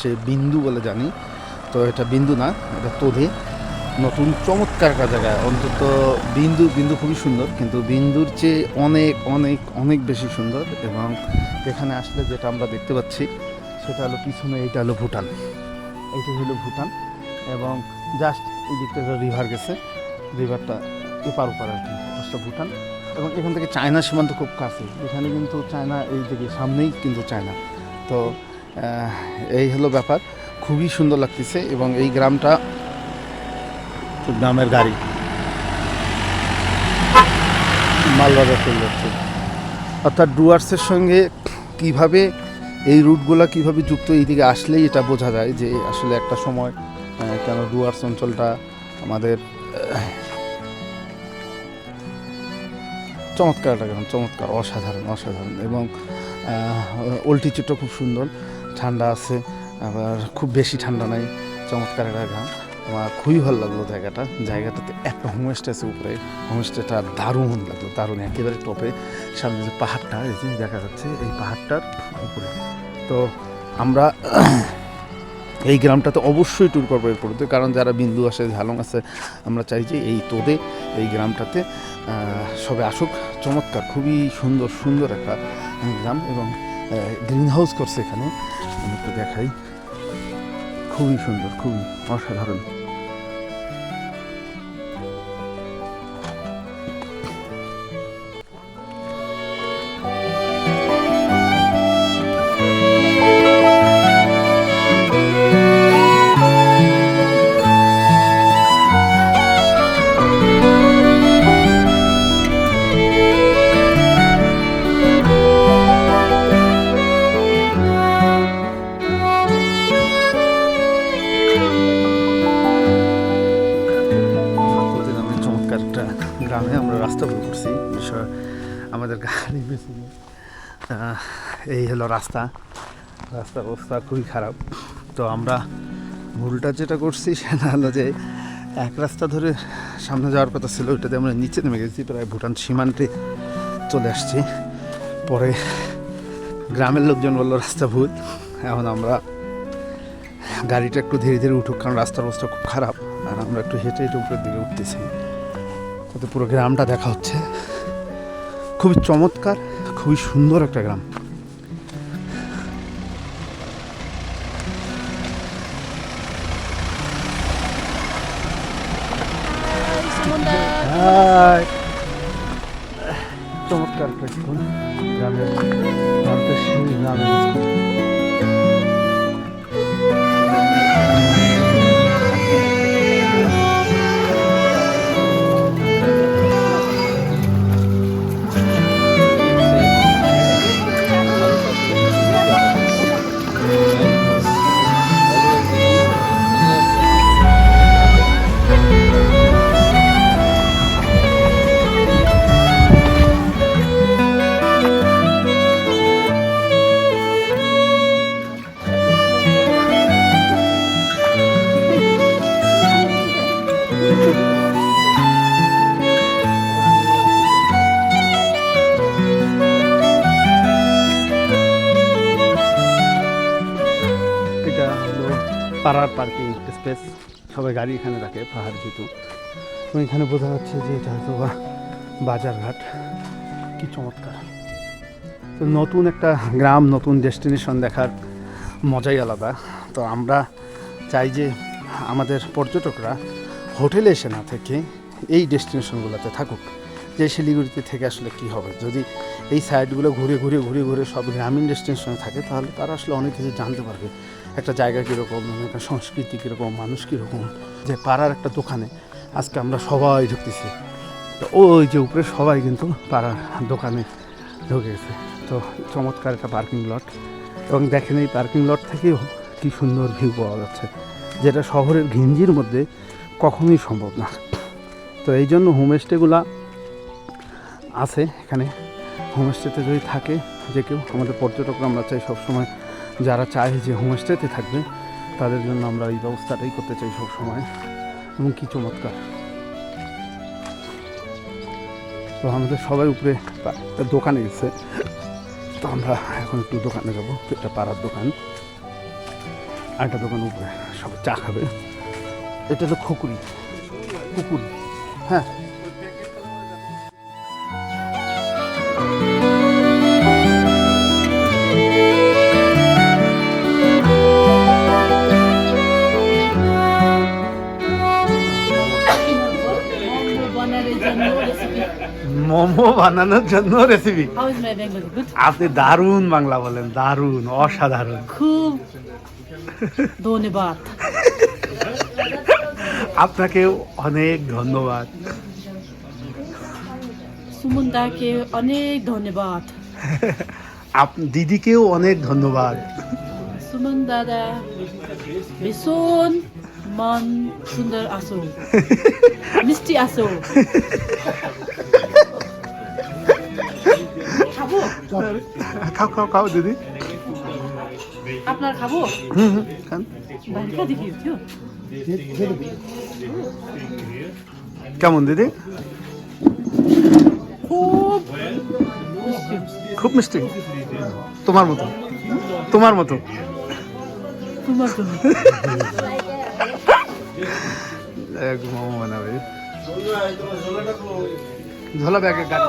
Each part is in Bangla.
এপাশে বিন্দু বলে জানি। তো এটা বিন্দু না, এটা তোধে। নতুন চমৎকার একটা জায়গা অন্তত বিন্দু বিন্দু খুবই সুন্দর, কিন্তু বিন্দুর চেয়ে অনেক অনেক অনেক বেশি সুন্দর এবং এখানে আসলে যেটা আমরা দেখতে পাচ্ছি, সেটা হলো পিছনে এইটা হলো ভুটান। এইটা হলো ভুটান এবং জাস্ট এই দিকটা রিভার গেছে। রিভারটা এপার ওপার আর কি পাশটা ভুটান। এবং এখান থেকে চায়না সীমান্ত খুব কাছে। এখানে কিন্তু চায়না এই দিকে, সামনেই কিন্তু চায়না। তো এই হলো ব্যাপার। খুবই সুন্দর লাগতেছে এবং এই গ্রামটা গ্রামের গাড়ি। মালবাজার চলে যাচ্ছে অর্থাৎ ডুয়ার্সের সঙ্গে কীভাবে এই রুটগুলো কীভাবে যুক্ত এই দিকে আসলেই এটা বোঝা যায় যে আসলে একটা সময় কেন ডুয়ার্স অঞ্চলটা আমাদের চমৎকার একটা গ্রাম চমৎকার অসাধারণ অসাধারণ এবং অল্টিচিউডটা খুব সুন্দর। ঠান্ডা আছে, আবার খুব বেশি ঠান্ডা নাই, চমৎকার একটা গ্রাম আমার খুবই ভালো লাগল জায়গাটা। জায়গাটাতে একটা হোমস্টে আছে উপরে। হোমস্টেটা দারুণ লাগল, দারুণ, একেবারে টপে সামনে যে পাহাড়টা, এই যে দেখা যাচ্ছে, এই পাহাড়টার উপরে। তো আমরা এই গ্রামটাতে অবশ্যই ট্যুর করব এরপরে কারণ যারা বিন্দু আসে ঝালং আছে, আমরা চাই যে এই তোদে, এই গ্রামটাতে সবে আসুক। চমৎকার, খুবই সুন্দর সুন্দর একটা গ্রাম এবং গ্রিন হাউস করছে এখানে। একটু দেখাই। খুবই সুন্দর খুবই অসাধারণ। আমাদের গাড়ি নেই। এই হলো রাস্তা। রাস্তার অবস্থা খুবই খারাপ। তো আমরা ভুলটা যেটা করছি সেটা হলো যে এক রাস্তা ধরে সামনে যাওয়ার কথা ছিল, ওইটাতে আমরা নিচে নেমে গেছি, প্রায় ভুটান সীমান্তে চলে আসছি। পরে গ্রামের লোকজন বলল, রাস্তা ভুল এখন আমরা গাড়িটা একটু ধীরে ধীরে উঠুক, কারণ রাস্তার অবস্থা খুব খারাপ। আর আমরা একটু হেঁটে হেঁটে উপরের দিকে উঠতেছি। তাতে পুরো গ্রামটা দেখা হচ্ছে। খুবই চমৎকার খুবই সুন্দর একটা গ্রাম। চমৎকার একটা গ্রামের ভারতের সেই গ্রামের সবাই গাড়ি এখানে রাখে, পাহাড় যেহেতু। তো এখানে বোঝা যাচ্ছে যে এটা হয়তো বা বাজারঘাট কি চমৎকার। তো নতুন একটা গ্রাম, নতুন ডেস্টিনেশন দেখার মজাই আলাদা। তো আমরা চাই যে আমাদের পর্যটকরা হোটেলে এসে না থেকে এই ডেস্টিনেশনগুলোতে থাকুক। যে শিলিগুড়িতে থেকে আসলে কি হবে? যদি এই সাইডগুলো ঘুরে ঘুরে ঘুরে ঘুরে সব গ্রামীণ ডেস্টিনেশনে থাকে, তাহলে তারা আসলে অনেক কিছু জানতে পারবে। একটা জায়গা কীরকম, একটা সংস্কৃতি কীরকম, মানুষ কীরকম, যে পাড়ার একটা দোকানে আজকে আমরা সবাই ঢুকতেছি। তো ওই যে উপরে সবাই কিন্তু পাড়ার দোকানে ঢুকে গেছে তো চমৎকার একটা পার্কিং লট এবং দেখেন এই পার্কিং লট থেকেও কি সুন্দর ভিউ পাওয়া যাচ্ছে, যেটা শহরের ঘিঞ্জির মধ্যে কখনোই সম্ভব না। তো এই জন্য হোমস্টেগুলা আছে এখানে। হোমস্টেতে যদি থাকে যে কেউ, আমাদের পর্যটকরা আমরা চাই সবসময় যারা চায় যে হোমস্টেতে থাকবে তাদের জন্য আমরা এই ব্যবস্থাটাই করতে চাই সবসময়। এবং কি চমৎকার। তো আমাদের সবাই উপরে দোকানে গেছে। তো আমরা এখন একটু দোকানে যাব, একটা পাড়ার দোকান। আর একটা দোকান উপরে। সব চা খাবে। এটা হলো খুকুরি। কুকুরি হ্যাঁ। মোমো বানানোর জন্য রেসিপি আপনি দারুণ বাংলা বলেন দারুণ অসাধারণ। খুব ধন্যবাদ। আপনাকে অনেক ধন্যবাদ। সুমন দাকে অনেক ধন্যবাদ। আপ দিদিকেও অনেক ধন্যবাদ। সুমন দাদা ভীষণ মন সুন্দর আসো মিষ্টি আসো। খাও। খাও খাও দিদি। আপনার খাব? হুম হুম খান। কেমন দিদি? খুব মিষ্টি। তোমার মতো। তোমার মতো। এক মোমো ঝোলা ব্যাগে গাড়ি।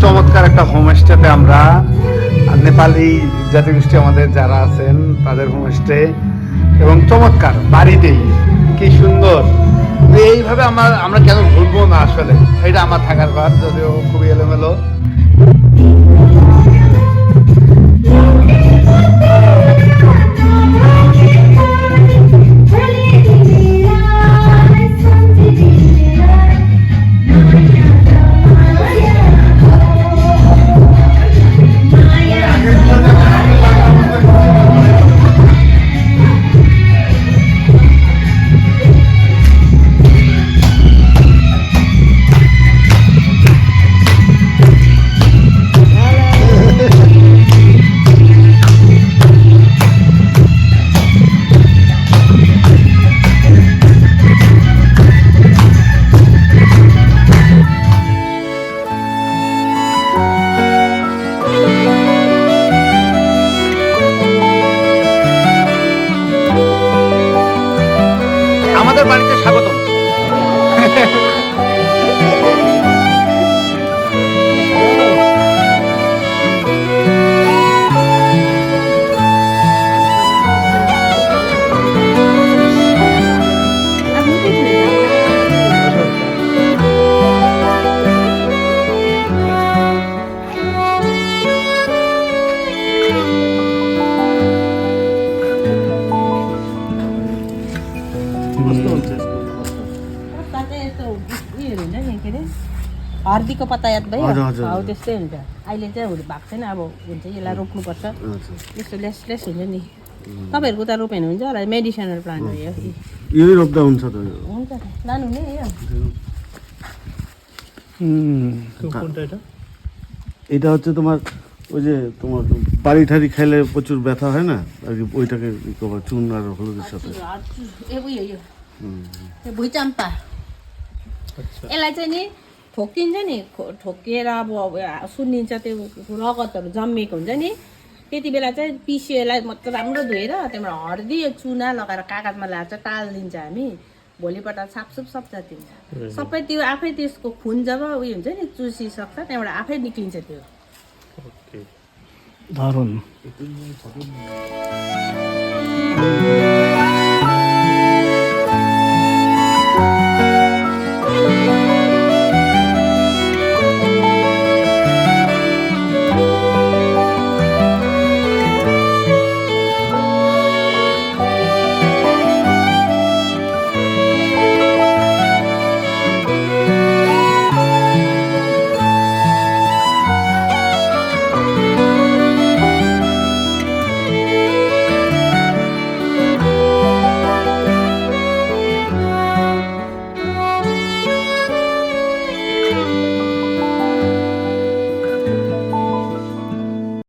চমৎকার একটা হোমস্টেতে আমরা নেপালি জাতিগোষ্ঠী আমাদের যারা আছেন, তাদের হোমস্টে এবং চমৎকার, বাড়িতেই, কি সুন্দর। এইভাবে আমার, আমরা কেন ভুলবো না আসলে? এটা আমার থাকার ঘর যদিও খুবই এলোমেলো। हर्दीको पत्ता याद भयो हजुर, हजुर, हौ हजुर। त्यस्तै हुन्छ अहिले चाहिँ हुनु भएको छैन अब हुन्छ यसलाई रोप्नुपर्छ यस्तो लेस लेस हुन्छ नि तपाईँहरूको त रोपेन हुन्छ होला मेडिसनल प्लान्ट हो यो यो रोप्दा हुन्छ त हुन्छ लानुहुने यो হুম কোনটা এটা এটা হচ্ছে তোমার ওই যে তোমার বাড়ি ঠাড়ি খাইলে প্রচুর ব্যথা হয় না আর কি ওইটাকে ই করবা, চুন আর হলুদের সাথে ए उयो यो হুম। यो भुइँचाम्पा আচ্ছা यसलाई चाहिँ नि ठोकिन्छ नि ठोकिएर अब सुनिन्छ त्यो रगतहरू जम्मिएको हुन्छ नि। त्यति बेला चाहिँ पिसिएलाई मात्र राम्रो धोएर त्यहाँबाट हर्दी यो चुना लगाएर कागजमा लाएर चाहिँ टालिदिन्छ हामी। भोलिपल्ट साफसुप सब त्यो सबै त्यो आफै त्यसको खुन जब उयो हुन्छ नि चुसिसक्छ त्यहाँबाट आफै निक्लिन्छ त्यो। दारुण।